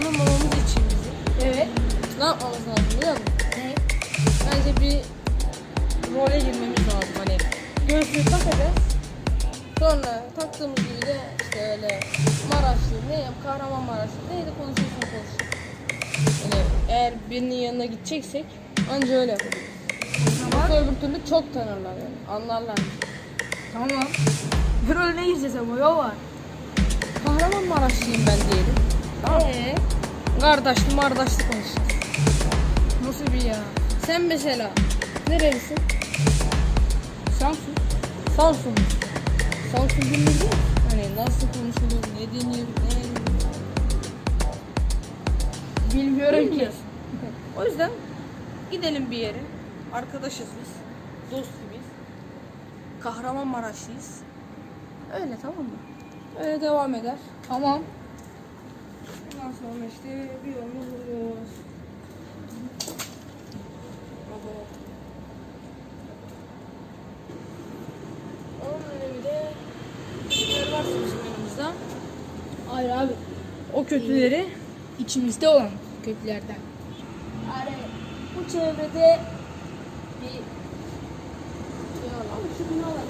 tanımamamız için bizi Evet. ne yapmamız lazım biliyor musun? Ne? Bence bir role girmemiz lazım hani gözlüğü takacağız. Sonra taktığımız gibi de işte öyle Maraşlı ne Kahramanmaraşlı neydi konuşursan konuş. Yani eğer birinin yanına gideceksek anca öyle yapabiliriz. Yoksa öbür türlü çok tanırlar yani anlarlar. Tamam. Bir rolüne gireceğiz ama yol var. Kahramanmaraşlıyım ben diyelim. Tamam. Ee, Kardeşli mardaşlı konuşacağız. nasıl bir ya? Sen mesela nerelisin? Samsun. Samsun. Samsun bilmiyor? Hani nasıl konuşulur, ne denir, ne Bilmiyorum ki. O yüzden gidelim bir yere. Arkadaşız biz. Dost gibiyiz. Kahramanmaraşlıyız. Öyle tamam mı? Öyle devam eder. Tamam. Sonra işte bir yolunu buluyoruz. Onun önemli de kötüler varsa bizim yanımızda. Hayır abi. O kötüleri İçimizde olan kötülerden. Yani bu çevrede bir ya lan şu binalar